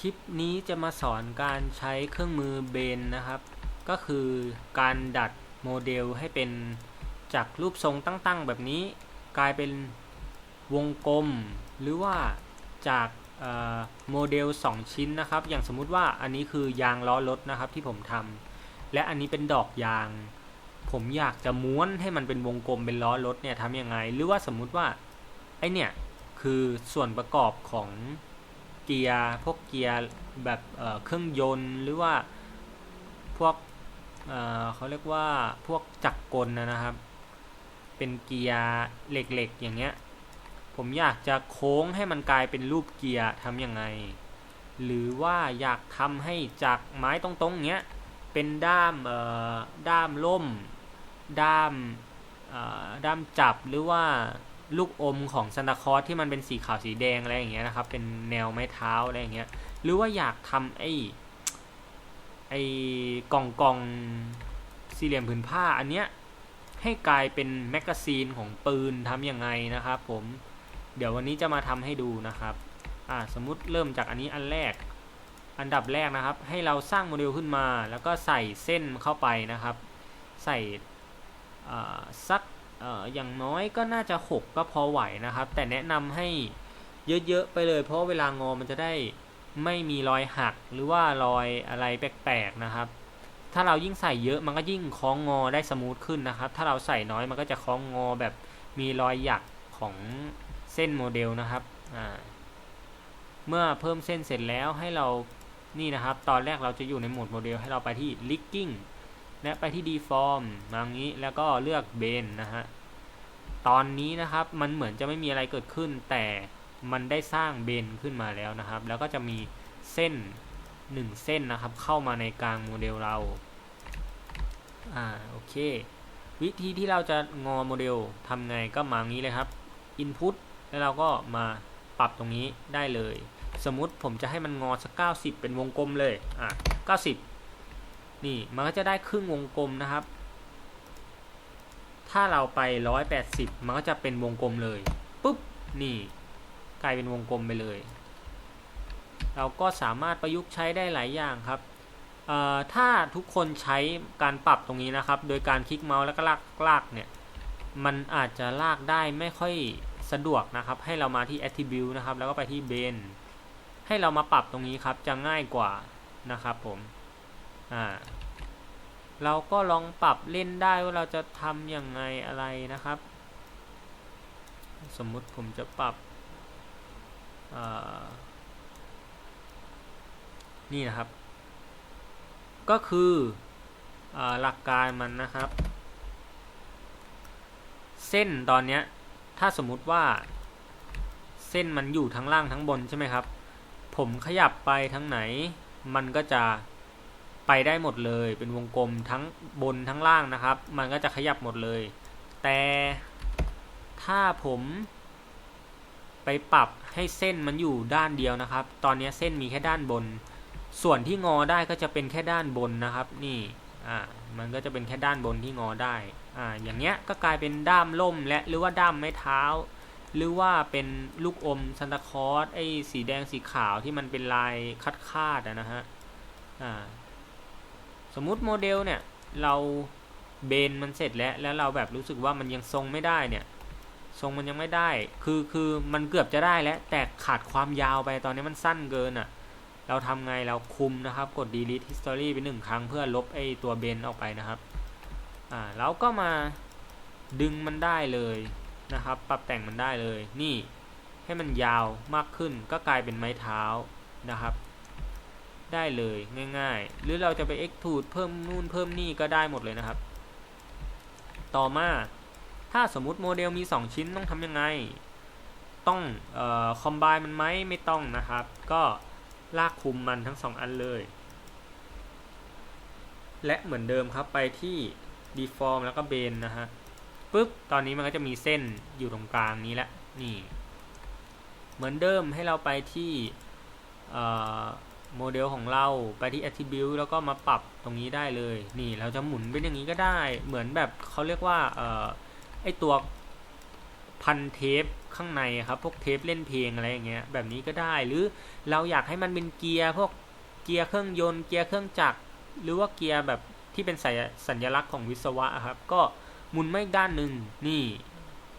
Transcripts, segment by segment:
คลิปนี้จะมาสอนการใช้เครื่องมือเบนนะครับ ก็คือการดัดโมเดลให้เป็นจากรูปทรงตั้งๆ แบบนี้ กลายเป็นวงกลม หรือว่าจากโมเดล 2 ชิ้นนะครับ อย่างสมมุติว่าอันนี้คือยางล้อรถนะครับที่ผมทำและอันนี้เป็นดอกยาง ผมอยากจะม้วนให้มันเป็นวงกลมเป็นล้อรถเนี่ยทำยังไง หรือว่าสมมุติว่าไอเนี่ยคือส่วนประกอบของ เกียร์พวกเกียร์แบบเครื่องยนต์หรือว่าพวกเเขาเรียกว่าพวกจักรกลนะนะครับ เป็นเกียร์เหล็กๆอย่างเงี้ยผมอยากจะโค้งให้มันกลายเป็นรูปเกียร์ทำยังไง หรือว่าอยากทำให้จากไม้ตรงๆเงี้ยเป็นด้ามเอ่อด้ามล่ม ด้ามเอ่อด้ามจับหรือว่า ลูกอมของซันตาคอสที่มันเป็นสีขาวสีแดงอะไรอย่างเงี้ยนะครับ เป็นแนวไม้เท้าอะไรอย่างเงี้ย หรือว่าอยากทำไอ้ไอ้กล่องกล่องสี่เหลี่ยมผืนผ้าอันเนี้ยให้กลายเป็นแมกกาซีนของปืนทำยังไงนะครับ ผมเดี๋ยววันนี้จะมาทำให้ดูนะครับอ่าสมมุติเริ่มจากอันนี้อันแรก อันดับแรกนะครับ ให้เราสร้างโมเดลขึ้นมา แล้วก็ใส่เส้นเข้าไปนะครับ ใส่อ่าสัก เอ่ออย่างน้อยก็น่าจะ 6 ก็พอไหวนะครับ แต่แนะนำให้เยอะๆไปเลย เพราะเวลางอมันจะได้ไม่มีรอยหักหรือว่ารอยอะไรแปลกๆนะครับ ถ้าเรายิ่งใส่เยอะมันก็ยิ่งคล้องงอได้สมูทขึ้นนะครับ ถ้าเราใส่น้อยมันก็จะคล้องงอแบบมีรอยหยักของเส้นโมเดลนะครับอ่าเมื่อเพิ่มเส้นเสร็จแล้วให้เรานี่นะครับ ตอนแรกเราจะอยู่ในโหมดโมเดลให้เราไปที่ Linking และไปที่ Deform มาอย่างนี้แล้วก็เลือก Bend นะฮะ ตอนนี้นะครับมันเหมือนจะไม่มีอะไรเกิดขึ้น แต่มันได้สร้างเบนขึ้นมาแล้วนะครับ แล้วก็จะมีเส้น 1 เส้นนะครับ เข้ามาในกลางโมเดลเรา อ่าโอเค วิธีที่เราจะงอโมเดลทำไงก็มาอย่างนี้เลยครับ Input แล้วเราก็มาปรับตรงนี้ได้เลย สมมติผมจะให้มันงอสัก 90 เป็นวงกลมเลย อะ 90 นี่มันก็จะได้ครึ่งวงกลมนะครับ ถ้าเราไป 180 มันก็จะเป็นวงกลมเลยปุ๊บนี่กลายเป็นวงกลมไปเลย เราก็สามารถประยุกต์ใช้ได้หลายอย่างครับถ้าทุกคนใช้การปรับตรงนี้นะครับ โดยการคลิกเมาส์แล้วก็ลากลากเนี่ย มันอาจจะลากได้ไม่ค่อยสะดวกนะครับ ให้เรามาที่ attribute นะครับ แล้วก็ไปที่ bend ให้เรามาปรับตรงนี้ครับ จะง่ายกว่านะครับผม อ่าเราก็ลองปรับเล่นได้ว่าเราจะทำอยังไงอะไรนะครับ สมมุติผมจะปรับนี่นะครับ ก็คืออหลักการมันนะครับ เส้นตอนนี้ถ้าสมมุติว่า เส้นมันอยู่ทั้งล่างทั้งบนใช่ไหมครับ ผมขยับไปทั้งไหน มันก็จะ ไปได้หมดเลย เป็นวงกลมทั้งบนทั้งล่างนะครับ มันก็จะขยับหมดเลย แต่ถ้าผมไปปรับให้เส้นมันอยู่ด้านเดียวนะครับ ตอนนี้เส้นมีแค่ด้านบน ส่วนที่งอได้ก็จะเป็นแค่ด้านบนนะครับ นี่อ่ามันก็จะเป็นแค่ด้านบนที่งอได้อ่าอย่างเงี้ยก็กลายเป็นด้ามล่มและหรือว่าด้ามไม้เท้า หรือว่าเป็นลูกอมซันตาคอสไอ้สีแดงสีขาวที่มันเป็นลายคัดคาดนะฮะอ่า สมมุติโมเดลเนี่ยเราเบนมันเสร็จแล้วแล้วเราแบบรู้สึกว่ามันยังทรงไม่ได้เนี่ยทรงมันยังไม่ได้ คือคือมันเกือบจะได้แล้ว แต่ขาดความยาวไปตอนนี้มันสั้นเกินอะ่ะ เราทำไงเราคุมนะครับ กด delete history ไปหนึ่งครั้งเพื่อลบไอตัวเบนออกไปนะครับ อ่าแล้วก็มาดึงมันได้เลยนะครับ ปรับแต่งมันได้เลย นี่ให้มันยาวมากขึ้นก็กลายเป็นไม้เท้านะครับ ได้เลยง่าย ๆ หรือเราจะไป extrude เพิ่มนู่นเพิ่มนี่ก็ได้หมดเลยนะครับ ต่อมาถ้าสมมุติโมเดลมี 2 ชิ้นต้องทำยังไง ต้องออคอมไบมันไหมไม่ต้องนะครับ ก็ลากคุมมันทั้ง 2 อันเลย และเหมือนเดิมครับไปที่ deform แล้วก็ bend นะฮะปุ๊บตอนนี้มันก็จะมีเส้นอยู่ตรงกลางนี้แล้วนี่ เหมือนเดิมให้เราไปที่ โมเดลของเราไปที่ attribute แล้วก็มาปรับตรงนี้ได้เลย นี่เราจะหมุนเป็นอย่างนี้ก็ได้ เหมือนแบบเขาเรียกว่าเออไอตัวพันเทปข้างในครับ พวกเทปเล่นเพลงอะไรอย่างเงี้ย แบบนี้ก็ได้ หรือเราอยากให้มันเป็นเกียร์พวกเกียร์เครื่องยนต์ เกียร์เครื่องจักร หรือว่าเกียร์แบบที่เป็นสัญสัญลักษณ์ของวิศวะครับ ก็หมุนไม่ด้านหนึ่งนี่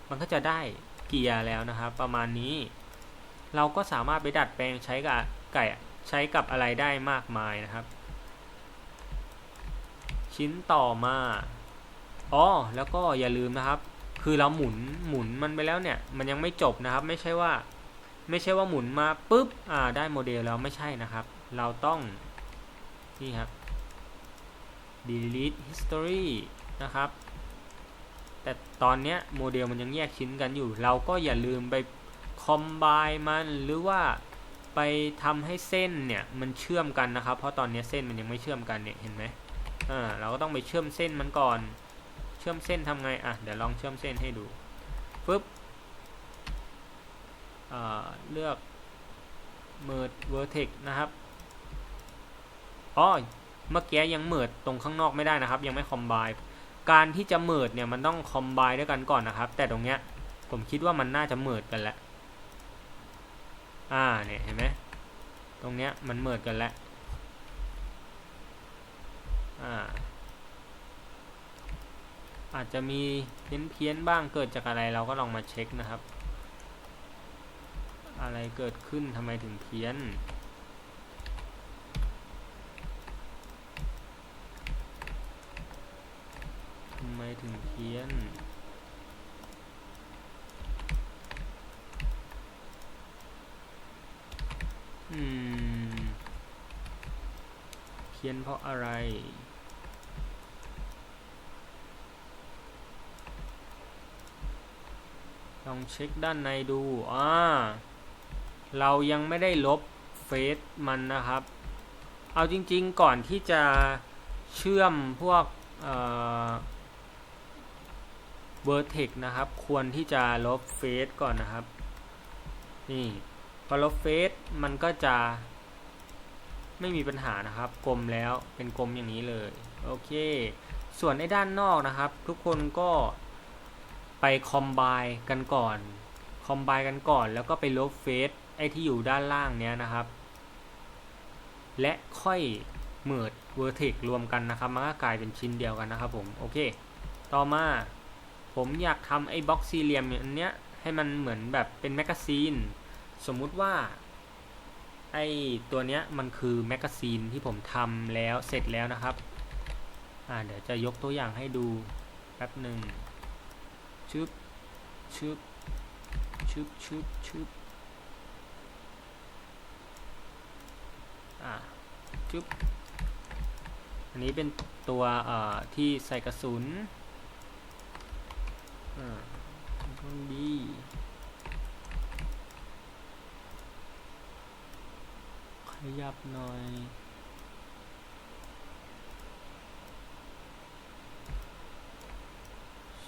มันก็จะได้เกียร์แล้วนะครับ ประมาณนี้ เราก็สามารถไปดัดแปลงใช้กับไก่ ใช้กับอะไรได้มากมายนะครับ ชิ้นต่อมาอ๋อแล้วก็อย่าลืมนะครับ คือเราหมุนหมุนมันไปแล้วเนี่ย มันยังไม่จบนะครับ ไม่ใช่ว่า ไม่ใช่ว่าหมุนมาปุ๊บอ่าได้โมเดลแล้วไม่ใช่นะครับ เราต้องนี่ครับ delete history นะครับ แต่ตอนเนี้ยโมเดลมันยังแยกชิ้นกันอยู่ เราก็อย่าลืมไป combine มันหรือว่า ไปทำให้เส้นเนี่ยมันเชื่อมกันนะครับ เพราะตอนนี้เส้นมันยังไม่เชื่อมกันเนี่ยเห็นไหมอ่าเราก็ต้องไปเชื่อมเส้นมันก่อน เชื่อมเส้นทำไงอะเดี๋ยวลองเชื่อมเส้นให้ดูปึ๊บอ่าเลือก merge vertex นะครับอ๋อเมื่อกี้ยังเมิดตรงข้างนอกไม่ได้นะครับ ยังไม่คอมไบการที่จะเมิดเนี่ยมันต้องคอมไบด้วยกันก่อนนะครับ แต่ตรงเนี้ยผมคิดว่ามันน่าจะเมิดกันแล้ว อ่าเนี่ยเห็นไหมตรงเนี้ยมันเมิดกันแล้วอ่าอาจจะมีเพี้ยนเพี้ยนบ้างเกิดจากอะไรเราก็ลองมาเช็คนะครับ อะไรเกิดขึ้นทำไมถึงเพี้ยนทำไมถึงเพี้ยน อืม เพี้ยนเพราะอะไร ลองเช็คด้านในดู อ่า เรายังไม่ได้ลบเฟซมันนะครับ เอาจริงๆก่อนที่จะเชื่อมพวกเอ่อ Vertex นะครับ ควรที่จะลบเฟซก่อนนะครับ นี่ อลบเฟซมันก็จะไม่มีปัญหานะครับ กลมแล้วเป็นกลมอย่างนี้เลย โอเค ส่วนในด้านนอกนะครับ ทุกคนก็ไปคอมไบกันก่อน คอมไบกันก่อน แล้วก็ไปลบเฟซไอที่อยู่ด้านล่างเนี้ยนะครับ และค่อยเมิดเวอร์เทกรวมกันนะครับ มันก็กลายเป็นชิ้นเดียวกันนะครับผม โอเค ต่อมาผมอยากทำไอ้บล็อกสี่เหลี่ยมอันเนี้ยให้มันเหมือนแบบเป็นแมกกาซีน สมมุติว่าไอ้ตัวเนี้ยมันคือแมกกาซีนที่ผมทำแล้วเสร็จแล้วนะครับอ่าเดี๋ยวจะยกตัวอย่างให้ดูแป๊บหนึ่งชึบชึบชึบชึบชึบอ่าชึบอันนี้เป็นตัวเอ่อที่ใส่กระสุนอ่าดี ขยับหน่อย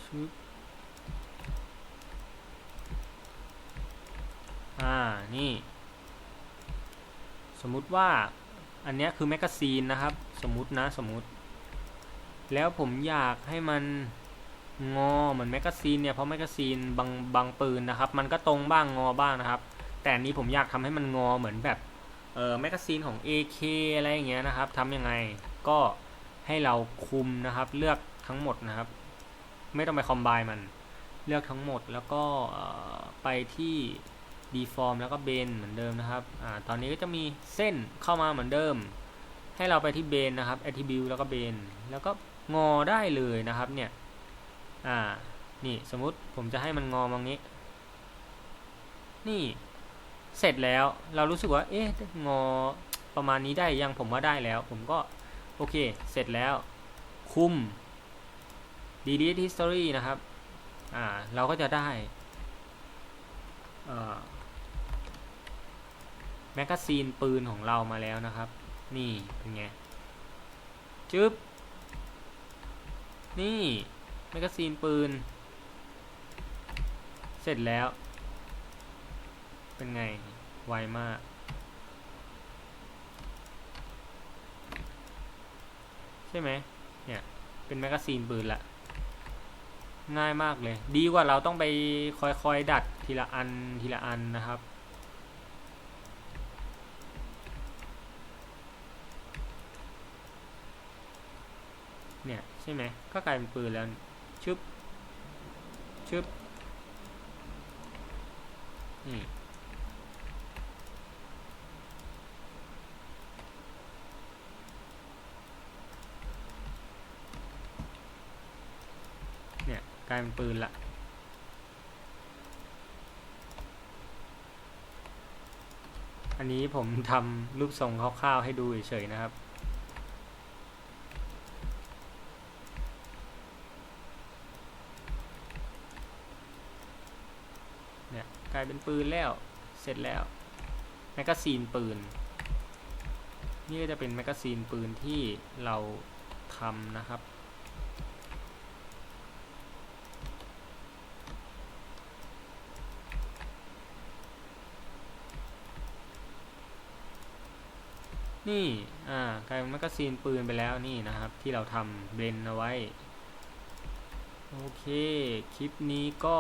ชึบอ่า นี่ สมมุติว่า อันนี้คือแมกกาซีนนะครับ สมมุตินะ สมมุติ แล้วผมอยากให้มันงอเหมือนแมกกาซีนเนี่ย เพราะแมกกาซีนบางบางปืนนะครับ มันก็ตรงบ้างงอบ้างนะครับ แต่อันนี้ผมอยากทำให้มันงอเหมือนแบบ เอ่อแมกกาซีนของ AK อะไรอย่างเงี้ยนะครับทำยังไงก็ให้เราคุมนะครับ เลือกทั้งหมดนะครับ ไม่ต้องไปคอมไบมัน เลือกทั้งหมดแล้วก็ไปที่ deform แล้วก็เบนเหมือนเดิมนะครับอ่าตอนนี้ก็จะมีเส้นเข้ามาเหมือนเดิม ให้เราไปที่เบนนะครับ attribute แล้วก็เบนแล้วก็งอได้เลยนะครับเนี่ยอ่านี่สมมุติผมจะให้มันงอมางนี้ นี่ เสร็จแล้วเรารู้สึกว่า เอ๊ะงอประมาณนี้ได้ยังผมว่าได้แล้ว ผมก็ โอเค เสร็จแล้ว คุม delete history นะครับ อ่า เราก็จะได้แมกกาซีนปืนของเรามาแล้วนะครับ นี่เป็นไง จึ๊บ นี่แมกกาซีนปืน เสร็จแล้ว เป็นไง ไวมาก ใช่ไหมเนี่ย เป็นแมกกาซีนปืนละง่ายมากเลย ดีกว่าเราต้องไปคอยๆดัดทีละอันทีละอันนะครับ เนี่ย ใช่ไหมก็กลายเป็นปืนแล้วชึบชึบนี่ กลายเป็นปืนละอันนี้ผมทำรูปทรงคร่าวๆให้ดูเฉยๆนะครับ เนี่ยกลายเป็นปืนแล้ว เสร็จแล้ว แมกกาซีนปืน นี่ก็จะเป็นแมกกาซีนปืนที่เราทำนะครับ นี่อ่ากลายเป็นแมกกาซีนปืนไปแล้วนี่นะครับ ที่เราทำเบรนเอาไว้ โอเค คลิปนี้ก็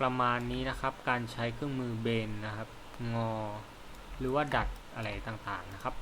ประมาณนี้นะครับ การใช้เครื่องมือเบนนะครับ งอ หรือว่าดัดอะไรต่างๆนะครับ